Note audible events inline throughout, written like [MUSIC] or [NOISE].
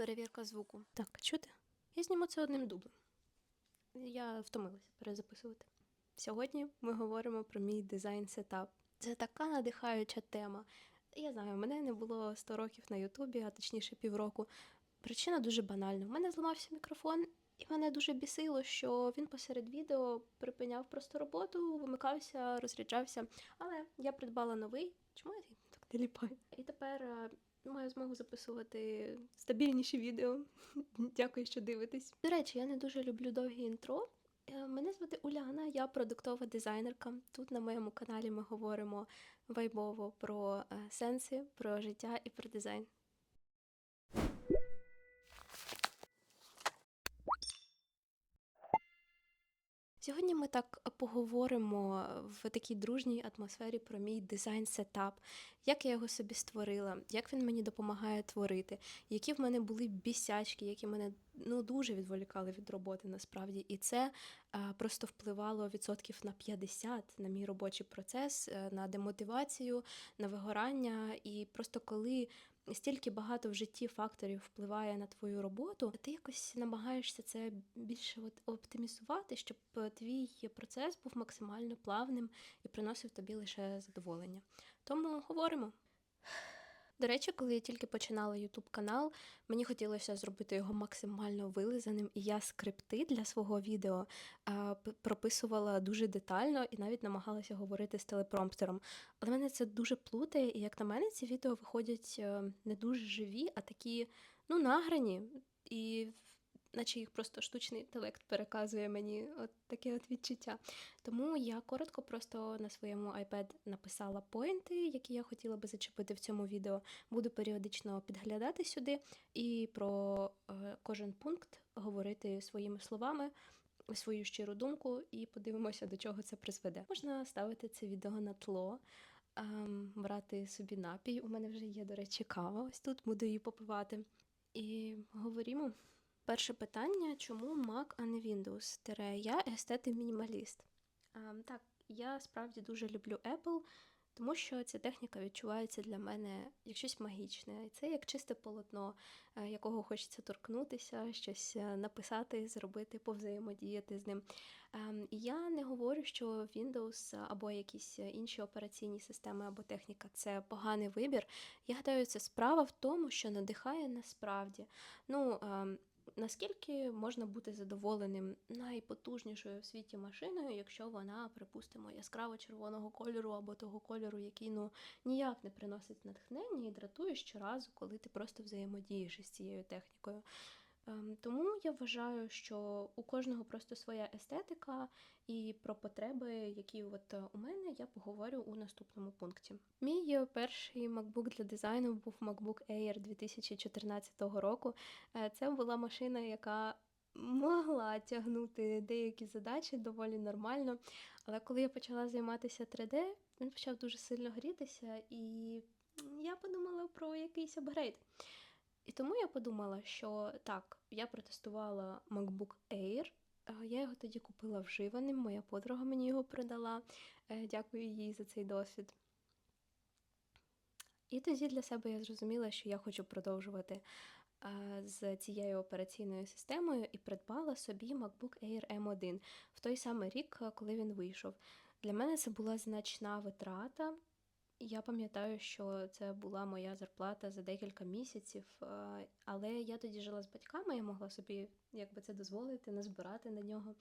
Перевірка звуку. Так, чути? Я зніму це одним дублем. Я втомилася перезаписувати. Сьогодні ми говоримо про мій дизайн сетап. Це така надихаюча тема. Я знаю, мене не було 100 років на Ютубі, а точніше півроку. Причина дуже банальна. У мене зламався мікрофон, і мене дуже бісило, що він посеред відео припиняв просто роботу, вимикався, розряджався. Але я придбала новий. Чому я так не ліпаю? І тепер е, маю змогу записувати стабільніші відео. [LAUGHS] Дякую, що дивитесь. До речі, я не дуже люблю довгі інтро. Е, Мене звати Уляна, я продуктова дизайнерка. Тут на моєму каналі ми говоримо вайбово про е, сенси, про життя і про дизайн. Сьогодні ми так поговоримо в такій дружній атмосфері про мій дизайн-сетап, як я його собі створила, як він мені допомагає творити, які в мене були бісячки, які мене ну дуже відволікали від роботи насправді. І це е, просто впливало відсотків на 50 на мій робочий процес, е, на демотивацію, на вигорання. І просто коли стільки багато в житті факторів впливає на твою роботу, ти якось намагаєшся це більше от оптимізувати, щоб твій процес був максимально плавним і приносив тобі лише задоволення. Тому говоримо. До речі, коли я тільки починала YouTube канал, мені хотілося зробити його максимально вилизаним, і я скрипти для свого відео прописувала дуже детально і навіть намагалася говорити з телепромптером. Але мене це дуже плутає, і як на мене, ці відео виходять е, не дуже живі, а такі, ну, награні, і наче їх просто штучний інтелект переказує мені от таке от відчуття. Тому я коротко просто на своєму iPad написала поінти, які я хотіла би зачепити в цьому відео. Буду періодично підглядати сюди і про е, кожен пункт говорити своїми словами. Свою щиру думку, і подивимося, до чого це призведе. Можна ставити це відео на тло, ем, брати собі напій. У мене вже є, до речі, кава. Ось тут буду її попивати. І говоримо. Перше питання: чому Mac, а не Windows? Тере, я естет і мінімаліст. Ем, так, я справді дуже люблю Apple, тому що ця техніка відчувається для мене як щось магічне. Це як чисте полотно, е, якого хочеться торкнутися, щось е, написати, зробити, повзаємодіяти з ним. Ем, я не говорю, що Windows або якісь інші операційні системи або техніка це поганий вибір. Я гадаю, це справа в тому, що надихає насправді. Ну, ем, Наскільки можна бути задоволеним найпотужнішою в світі машиною, якщо вона, припустимо, яскраво червоного кольору або того кольору, який ну ніяк не приносить натхнення і дратує щоразу, коли ти просто взаємодієш із цією технікою. Ем, Тому я вважаю, що у кожного просто своя естетика, і про потреби, які от е, у мене, я поговорю у наступному пункті. Мій е, перший MacBook для дизайну був MacBook Air 2014 року. Е, Це була машина, яка могла тягнути деякі задачі доволі нормально. Але коли я почала займатися 3D, він почав дуже сильно грітися, і я подумала про якийсь апгрейд. І тому я подумала, що так, я протестувала MacBook Air. е, Я його тоді купила вживаним, моя подруга мені його продала. Е, Дякую їй за цей досвід. І тоді для себе я зрозуміла, що я хочу продовжувати е, з цією операційною системою і придбала собі MacBook Air M1 в той самий рік, коли він вийшов. Для мене це була значна витрата. Я пам'ятаю, що це була моя зарплата за декілька місяців, е, але я тоді жила з батьками, я могла собі якби це дозволити, не збирати на нього.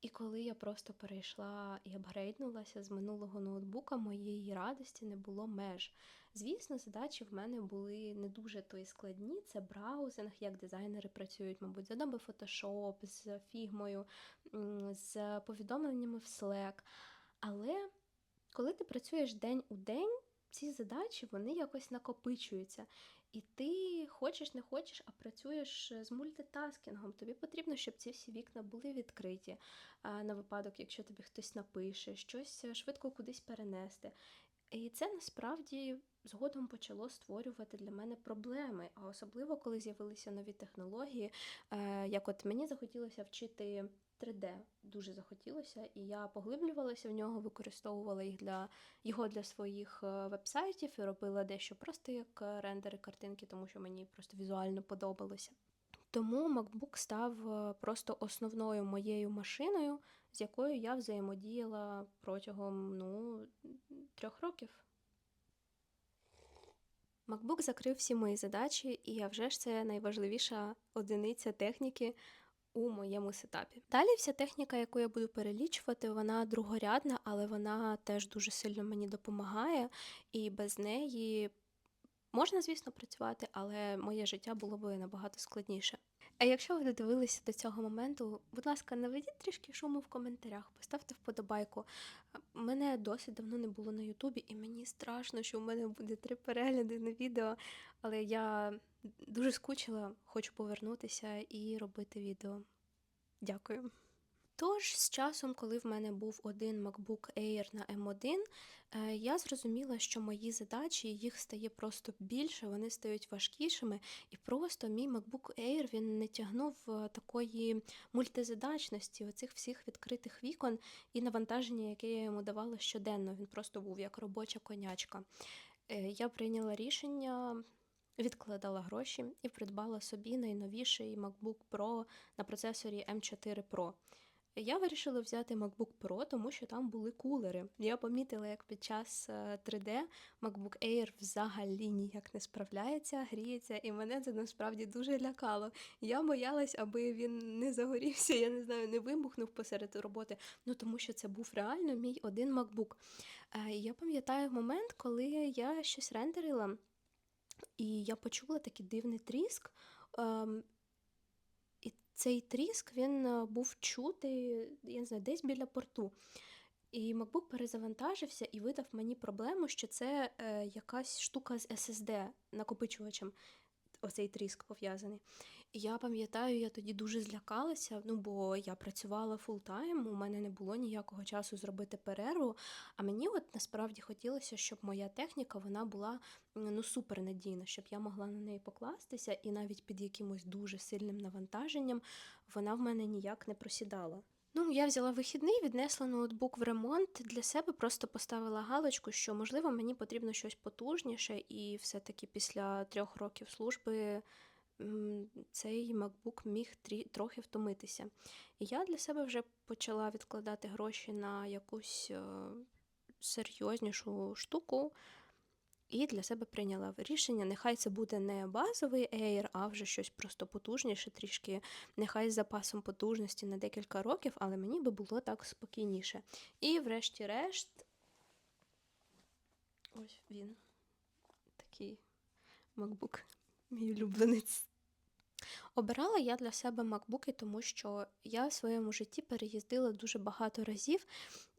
І коли я просто перейшла і апгрейднулася з минулого ноутбука, моєї радості не було меж. Звісно, задачі в мене були не дуже то й складні. Це браузинг, як дизайнери працюють, мабуть, з Adobe Photoshop, з фігмою, з повідомленнями в Slack. Але коли ти працюєш день у день, ці задачі вони якось накопичуються. І ти хочеш, не хочеш, а працюєш з мультитаскінгом. Тобі потрібно, щоб ці всі вікна були відкриті на випадок, якщо тобі хтось напише, щось е, швидко кудись перенести. І це насправді згодом почало створювати для мене проблеми, а особливо коли з'явилися нові технології. Е, Як от мені захотілося вчити 3D, дуже захотілося, і я поглиблювалася в нього, використовувала їх для його для своїх е, вебсайтів і робила дещо просто як рендери картинки, тому що мені просто візуально подобалося. Тому MacBook став е, просто основною моєю машиною, з якою я взаємодіяла протягом ну, трьох років. MacBook закрив всі мої задачі, і а вже ж це найважливіша одиниця техніки у моєму сетапі. Далі вся техніка, яку я буду перелічувати, вона другорядна, але вона теж дуже сильно мені допомагає, і без неї можна, звісно, працювати, але моє життя було б набагато складніше. А якщо ви додивилися до цього моменту, будь ласка, наведіть трішки шуму в коментарях, поставте вподобайку. Мене досить давно не було на Ютубі, і мені страшно, що в мене буде три перегляди на відео, але я дуже скучила, хочу повернутися і робити відео. Дякую. Тож, з часом, коли в мене був один MacBook Air на M1, е, я зрозуміла, що мої задачі їх стає просто більше, вони стають важкішими, і просто мій MacBook Air він не тягнув е, такої мультизадачності, оцих всіх відкритих вікон і навантаження, яке я йому давала щоденно. Він просто був як робоча конячка. Е, Я прийняла рішення. Відкладала гроші і придбала собі найновіший MacBook Pro на процесорі M4 Pro. Я вирішила взяти MacBook Pro, тому що там були кулери. Я помітила, як під час 3D MacBook Air взагалі ніяк не справляється, гріється, і мене це насправді дуже лякало. Я боялась, аби він не загорівся, я не знаю, не вибухнув посеред роботи. Ну тому що це був реально мій один MacBook. Е, Я пам'ятаю момент, коли я щось рендерила, і я почула такий дивний тріск. ем, цей тріск він е, був чути, я не знаю, десь біля порту. І MacBook перезавантажився і видав мені проблему, що це е, якась штука з SSD накопичувачем. Оцей тріск пов'язаний. Я пам'ятаю, я тоді дуже злякалася, ну бо я працювала фултайм, у мене не було ніякого часу зробити перерву. А мені от насправді хотілося, щоб моя техніка вона була ну супернадійна, щоб я могла на неї покластися, і навіть під якимось дуже сильним навантаженням вона в мене ніяк не просідала. Ну, я взяла вихідний, віднесла ноутбук в ремонт для себе, просто поставила галочку, що можливо мені потрібно щось потужніше, і все-таки після трьох років служби цей MacBook міг трохи втомитися. І я для себе вже почала відкладати гроші на якусь е, серйознішу штуку. І для себе прийняла рішення, нехай це буде не базовий Air, а вже щось просто потужніше, трішки, нехай з запасом потужності на декілька років, але мені би було так спокійніше. І врешті-решт, ось він, такий MacBook, мій улюбленець. Обирала я для себе макбуки, тому що я в своєму житті переїздила дуже багато разів.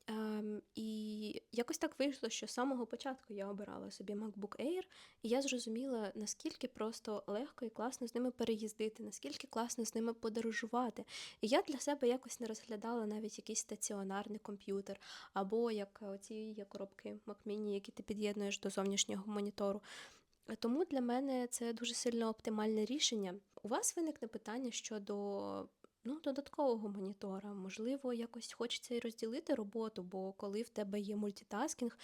Ем, і якось так вийшло, що з самого початку я обирала собі MacBook Air, і я зрозуміла, наскільки просто легко і класно з ними переїздити, наскільки класно з ними подорожувати. І я для себе якось не розглядала навіть якийсь стаціонарний комп'ютер, або як оці є коробки Mac Mini, які ти під'єднуєш до зовнішнього монітору. Тому для мене це дуже сильно оптимальне рішення. У вас виникне питання щодо ну, додаткового монітора. Можливо, якось хочеться і розділити роботу, бо коли в тебе є мультитаскінг,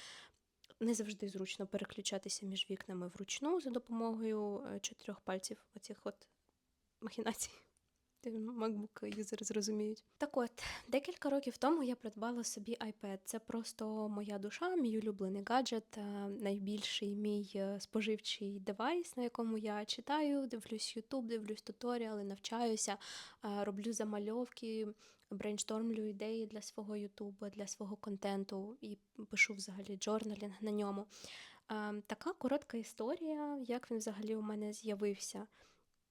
не завжди зручно переключатися між вікнами вручну за допомогою е, чотирьох пальців оцих от махінацій. MacBook юзери зрозуміють. Так от, декілька років тому я придбала собі iPad. Це просто моя душа, мій улюблений гаджет, е, найбільший мій е, споживчий девайс, на якому я читаю, дивлюсь YouTube, дивлюсь туторіали, навчаюся, е, роблю замальовки, брейнштормлю ідеї для свого YouTube, для свого контенту і пишу взагалі джорналінг на ньому. Така коротка історія, як він взагалі у мене з'явився.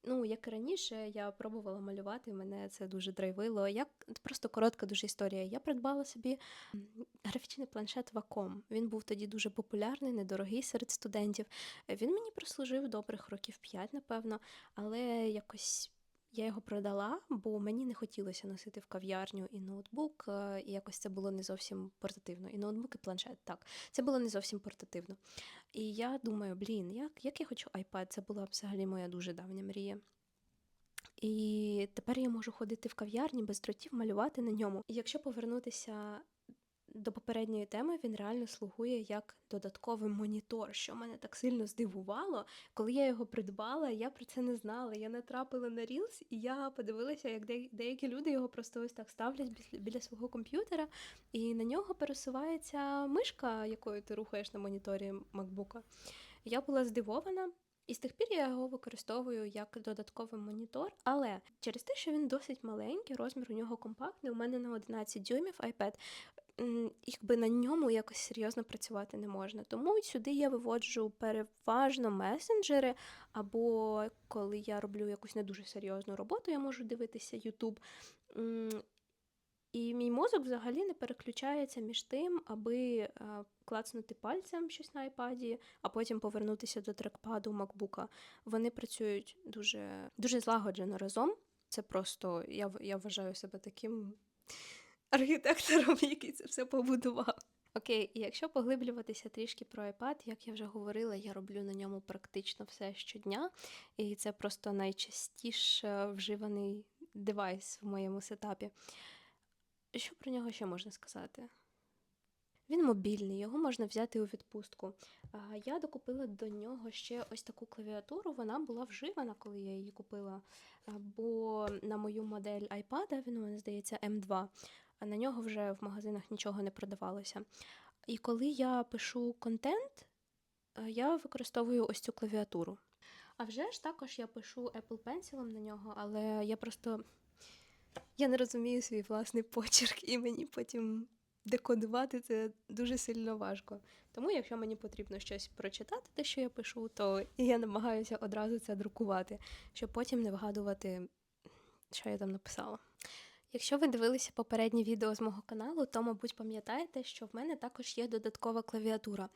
Ну, як і раніше, я пробувала малювати, мене це дуже драйвило. Як просто коротка дуже історія. Я придбала собі графічний планшет Ваком. Він був тоді дуже популярний, недорогий серед студентів. Він мені прослужив добрих років 5, напевно, але якось Я його продала, бо мені не хотілося носити в кав'ярню і ноутбук, е, і якось це було не зовсім портативно. І ноутбук, і планшет. Так, це було не зовсім портативно. І я думаю, блін, як, як я хочу iPad, це була взагалі моя дуже давня мрія. І тепер я можу ходити в кав'ярні без дротів, малювати на ньому. І якщо повернутися до попередньої теми, він реально слугує як додатковий монітор, що мене так сильно здивувало. Коли я його придбала, я про це не знала. Я натрапила на Reels, і я подивилася, як деякі люди його просто ось так ставлять біля свого комп'ютера, і на нього пересувається мишка, якою ти рухаєш на моніторі MacBook. Я була здивована. І з тих пір я його використовую як додатковий монітор, але через те, що він досить маленький, розмір у нього компактний, у мене на 11 дюймів iPad, якби на ньому якось серйозно працювати не можна. Тому сюди я виводжу переважно месенджери, або коли я роблю якусь не дуже серйозну роботу, я можу дивитися YouTube. І мій мозок взагалі не переключається між тим, аби е, клацнути пальцем щось на iPad, а потім повернутися до трекпаду MacBook. Вони працюють дуже, дуже злагоджено разом. Це просто я, я вважаю себе таким архітектором, [LAUGHS] який це все побудував. Окей, і якщо поглиблюватися трішки про iPad, як я вже говорила, я роблю на ньому практично все щодня, і це просто найчастіше вживаний девайс в моєму сетапі. Що про нього ще можна сказати? Він мобільний, його можна взяти у відпустку. Я докупила до нього ще ось таку клавіатуру. Вона була вживана, коли я її купила. Бо на мою модель iPad, він у мене здається М2, а на нього вже в магазинах нічого не продавалося. І коли я пишу контент, я використовую ось цю клавіатуру. А вже ж також я пишу Apple Pencil на нього, але я просто я не розумію свій власний почерк, і мені потім декодувати це дуже сильно важко. Тому, якщо мені потрібно щось прочитати, те, що я пишу, то я намагаюся одразу це друкувати, щоб потім не вгадувати, що я там написала. Якщо ви дивилися попереднє відео з мого каналу, то, мабуть, пам'ятаєте, що в мене також є додаткова клавіатура.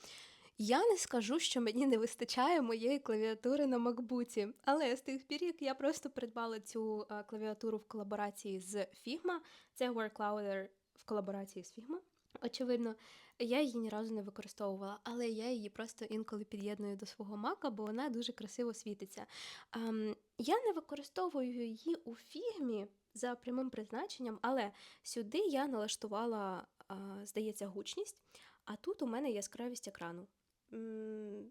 Я не скажу, що мені не вистачає моєї клавіатури на макбуці, але з тих пір, як я просто придбала цю е, клавіатуру в колаборації з Figma, це WorkLouder в колаборації з Figma. Очевидно, я її ні разу не використовувала, але я її просто інколи під'єдную до свого мака, бо вона дуже красиво світиться. Ем, я не використовую її у фігмі за прямим призначенням, але сюди я налаштувала, а, здається, гучність, а тут у мене яскравість екрану.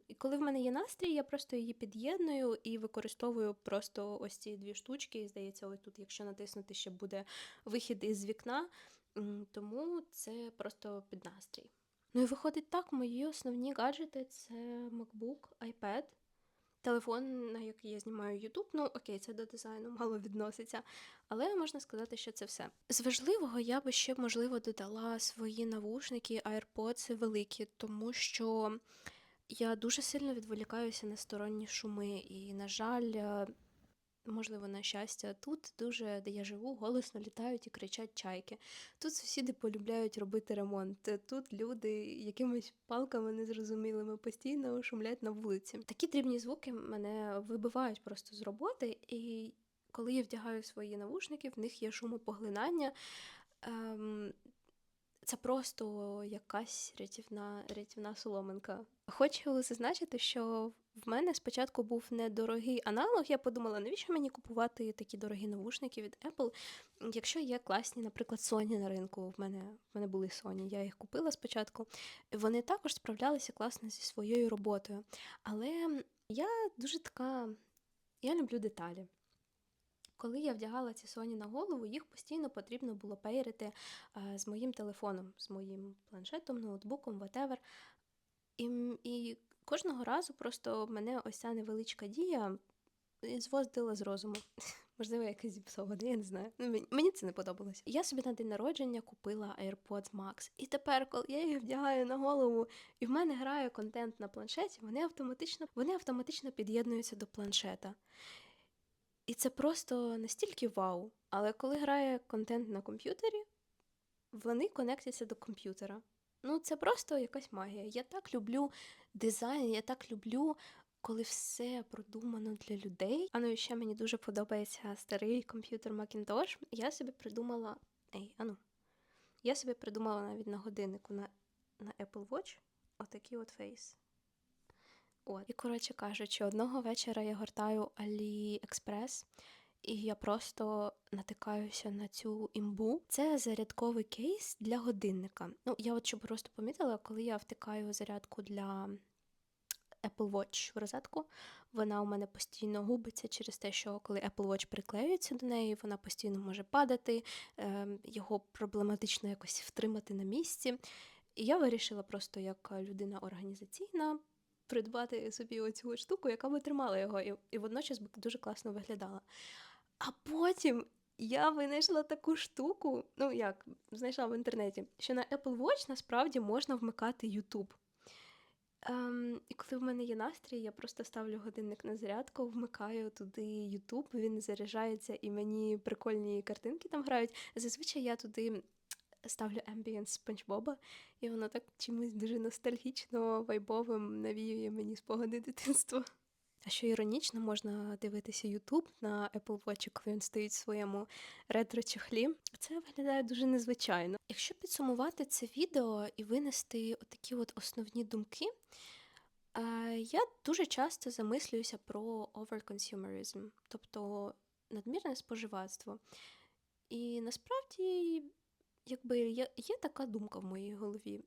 І коли в мене є настрій, я просто її під'єдную і використовую просто ось ці дві штучки. І здається, ось тут, якщо натиснути, ще буде вихід із вікна. Тому це просто під настрій. Ну і виходить так, мої основні гаджети це MacBook, iPad, телефон, на який я знімаю YouTube. Ну, окей, це до дизайну мало відноситься. Але можна сказати, що це все. З важливого я би ще, можливо, додала свої навушники AirPods великі, тому що я дуже сильно відволікаюся на сторонні шуми. І, на жаль, е, можливо, на щастя, тут дуже, де я живу, голосно літають і кричать чайки. Тут сусіди полюбляють робити ремонт. Тут люди якимись палками незрозумілими постійно шумлять на вулиці. Такі дрібні звуки мене вибивають просто з роботи, і коли я вдягаю свої навушники, в них є шумопоглинання. Ем, це просто якась рятівна, рятівна соломинка. Хочу зазначити, що в мене спочатку був недорогий аналог. Я подумала, навіщо мені купувати такі дорогі навушники від Apple, якщо є класні, наприклад, Sony на ринку. В мене, в мене були Sony, я їх купила спочатку. Вони також справлялися класно зі своєю роботою. Але я дуже така. Я люблю деталі. Коли я вдягала ці Sony на голову, їх постійно потрібно було пейрити е, з моїм телефоном, з моїм планшетом, ноутбуком, whatever. І, і кожного разу просто мене ось ця невеличка дія звоздила з розуму. [LAUGHS] Можливо, якась зіпсована, я не знаю. Ну, Мені це не подобалось. Я собі на день народження купила AirPods Max. І тепер, коли я їх вдягаю на голову, і в мене грає контент на планшеті, вони автоматично, вони автоматично під'єднуються до планшета. І це просто настільки вау. Але коли грає контент на комп'ютері, вони конектяться до комп'ютера. Ну, це просто якась магія. Я так люблю дизайн, я так люблю коли все продумано для людей. А ну і ще мені дуже подобається старий комп'ютер Macintosh. Я собі придумала. Ей, ану. Я собі придумала навіть на годиннику на, на Apple Watch отакий от фейс. От. І, коротше кажучи, одного вечора я гортаю AliExpress, і я просто натикаюся на цю імбу. Це зарядковий кейс для годинника. Ну, я от щоб просто помітила, коли я втикаю зарядку для Apple Watch в розетку, вона у мене постійно губиться через те, що коли Apple Watch приклеюється до неї, вона постійно може падати, е, його проблематично якось втримати на місці. І я вирішила просто як людина організаційна придбати собі оцю штуку, яка би тримала його, і, і водночас би дуже класно виглядала. А потім я винайшла таку штуку, ну як, знайшла в інтернеті, що на Apple Watch насправді можна вмикати YouTube. Ем, і коли в мене є настрій, я просто ставлю годинник на зарядку, вмикаю туди YouTube, він заряджається і мені прикольні картинки там грають. Зазвичай я туди ставлю Ambient Спанч Боба, і воно так чимось дуже ностальгічно, вайбовим навіює мені спогади дитинства. А що іронічно, можна дивитися YouTube на Apple Watch, коли він стоїть в своєму ретро-чехлі. Це виглядає дуже незвичайно. Якщо підсумувати це відео і винести такі от основні думки, е, я дуже часто замислююся про overconsumerism, тобто надмірне споживацтво. І насправді, якби є, така думка в моїй голові,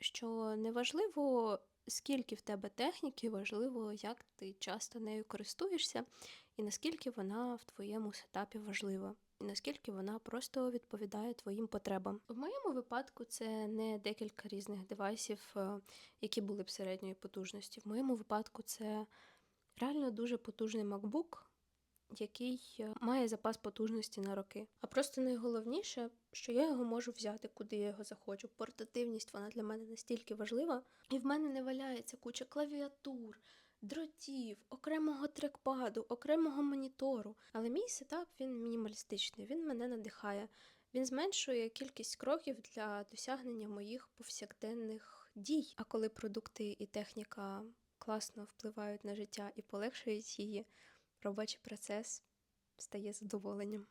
що неважливо, скільки в тебе техніки, важливо, як ти часто нею користуєшся, і наскільки вона в твоєму сетапі важлива, і наскільки вона просто відповідає твоїм потребам. В моєму випадку це не декілька різних девайсів, е, які були б середньої потужності. В моєму випадку це реально дуже потужний MacBook, який е, має запас потужності на роки. А просто найголовніше, що я його можу взяти, куди я його захочу. Портативність вона для мене настільки важлива, і в мене не валяється куча клавіатур. Дротів, окремого трекпаду, окремого монітору. Але мій сетап він мінімалістичний, він мене надихає. Він зменшує кількість кроків для досягнення моїх повсякденних дій. А коли продукти і техніка класно впливають на життя і полегшують її, робочий процес стає задоволенням.